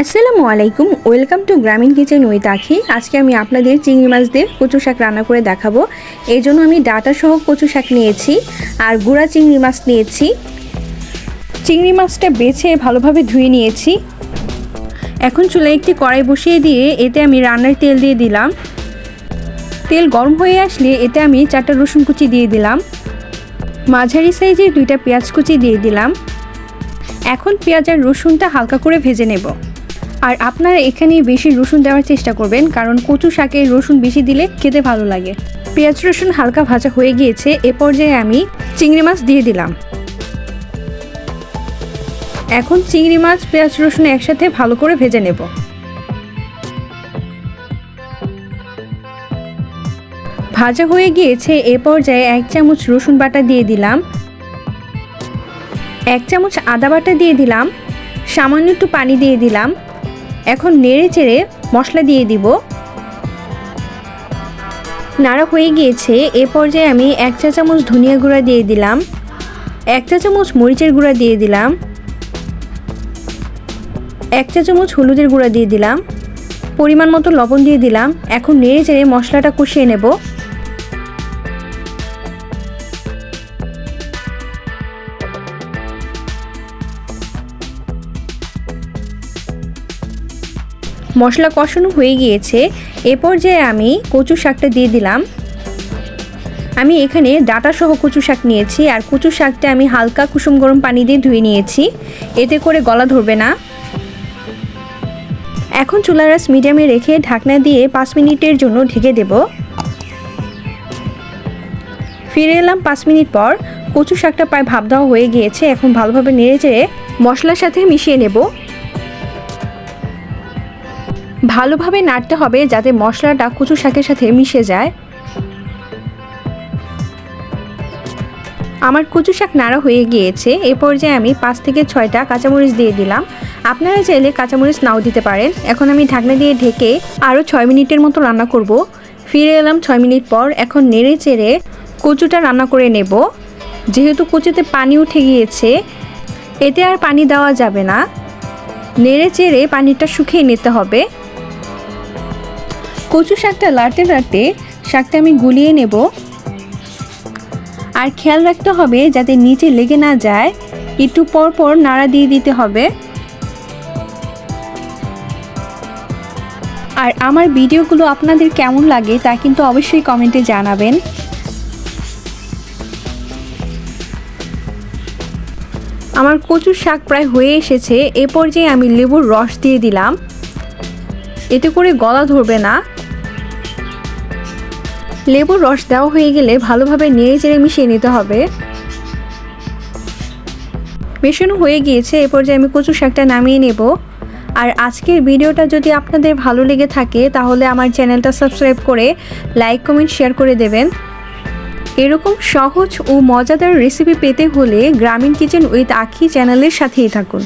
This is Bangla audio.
আসসালামু আলাইকুম, welcome to Grameen kitchen with Akhi. আজকে আমি আপনাদের চিংড়ি মাছ দিয়ে কচু শাক রান্না করে দেখাবো। এই জন্য আমি ডাটা সহ কচু শাক নিয়েছি আর গুঁড়া চিংড়ি মাছ নিয়েছি। চিংড়ি মাছটা বেছে ভালোভাবে ধুয়ে নিয়েছি। এখন চুলায় একটি কড়াই বসিয়ে দিয়ে এতে আমি রান্নার তেল দিয়ে দিলাম। তেল গরম হয়ে আসলে এতে আমি চারটা রসুন কুচি দিয়ে দিলাম। মাঝারি সাইজের দুইটা পেঁয়াজ কুচি দিয়ে দিলাম। এখন পেঁয়াজ আর রসুনটা হালকা করে ভেজে নেব। আর আপনারা এখানে বেশি রসুন দেওয়ার চেষ্টা করবেন, কারণ কচু শাকে রসুন বেশি দিলে খেতে ভালো লাগে। পেঁয়াজ রসুন হালকা ভাজা হয়ে গিয়েছে, এ পর্যায়ে আমি চিংড়ি মাছ দিয়ে দিলাম। এখন চিংড়ি মাছ, পেঁয়াজ রসুন একসাথে ভালো করে ভেজে নেব। ভাজা হয়ে গিয়েছে, এ পর্যায়ে এক চামচ রসুন বাটা দিয়ে দিলাম। এক চামচ আদা বাটা দিয়ে দিলাম। সামান্য একটু পানি দিয়ে দিলাম। এখন নেড়ে চেড়ে মশলা দিয়ে দিব। নাড়া হয়ে গিয়েছে, এ পর্যায়ে আমি এক চা চামচ ধনিয়া গুঁড়া দিয়ে দিলাম, এক চা চামচ মরিচের গুঁড়া দিয়ে দিলাম, এক চা চামচ হলুদের গুঁড়া দিয়ে দিলাম, পরিমাণ মতো লবণ দিয়ে দিলাম, এখন নেড়ে চেড়ে মশলাটা কষিয়ে নেব। মশলা কষানো হয়ে গিয়েছে, এ পর্যায়ে আমি কচু শাকটা দিয়ে দিলাম। আমি এখানে ডাটা সহ কচু শাক নিয়েছি, আর কচু শাকটা আমি হালকা কুসুম গরম পানি দিয়ে ধুয়ে নিয়েছি। এতে করে গলা ধরবে না। এখন চুলার রাস মিডিয়ামে রেখে ঢাকনা দিয়ে পাঁচ মিনিটের জন্য ঢেকে দেব। ফিরে এলাম পাঁচ মিনিট পর। কচু শাকটা প্রায় ভাব দেওয়া হয়ে গিয়েছে, এখন ভালোভাবে নেড়ে চেড়ে মশলার সাথে মিশিয়ে নেব। ভালোভাবে নাড়তে হবে যাতে মশলাটা কচু শাকের সাথে মিশে যায়। আমার কচু শাক নাড়া হয়ে গিয়েছে। এ পর্যায়ে আমি পাঁচ থেকে ছয়টা কাঁচামরিচ দিয়ে দিলাম। আপনারা চাইলে কাঁচামরিচ নাও দিতে পারেন। এখন আমি ঢাকনা দিয়ে ঢেকে আরও ছয় মিনিটের মতো রান্না করব। ফিরে এলাম ছয় মিনিট পর। এখন নেড়ে চেড়ে কচুটা রান্না করে নেব। যেহেতু কচুতে পানি উঠে গিয়েছে, এতে আর পানি দেওয়া যাবে না। নেড়ে চেড়ে পানিটা শুকিয়ে নিতে হবে। কচু শাকটা লাড়তে লাড়তে শাকটা আমি গুলিয়ে নেব। আর খেয়াল রাখতে হবে যাতে নিচে লেগে না যায়। একটু পর পর নাড়া দিয়ে দিতে হবে। আর আমার ভিডিওগুলো আপনাদের কেমন লাগে তা কিন্তু অবশ্যই কমেন্টে জানাবেন। আমার কচুর শাক প্রায় হয়ে এসেছে। এ পর্যায়ে আমি লেবুর রস দিয়ে দিলাম। এতে করে গলা ধরবে না। লেবুর রস দেওয়া হয়ে গেলে ভালোভাবে নেড়ে চেড়ে মিশিয়ে নিতে হবে। মেশানো হয়ে গিয়েছে, এ পর্যায়ে আমি কচু শাকটা নামিয়ে নেব। আর আজকের ভিডিওটা যদি আপনাদের ভালো লেগে থাকে, তাহলে আমার চ্যানেলটা সাবস্ক্রাইব করে লাইক, কমেন্ট, শেয়ার করে দেবেন। এরকম সহজ ও মজাদার রেসিপি পেতে হলে গ্রামীণ কিচেন উইথ আখি চ্যানেলের সাথেই থাকুন।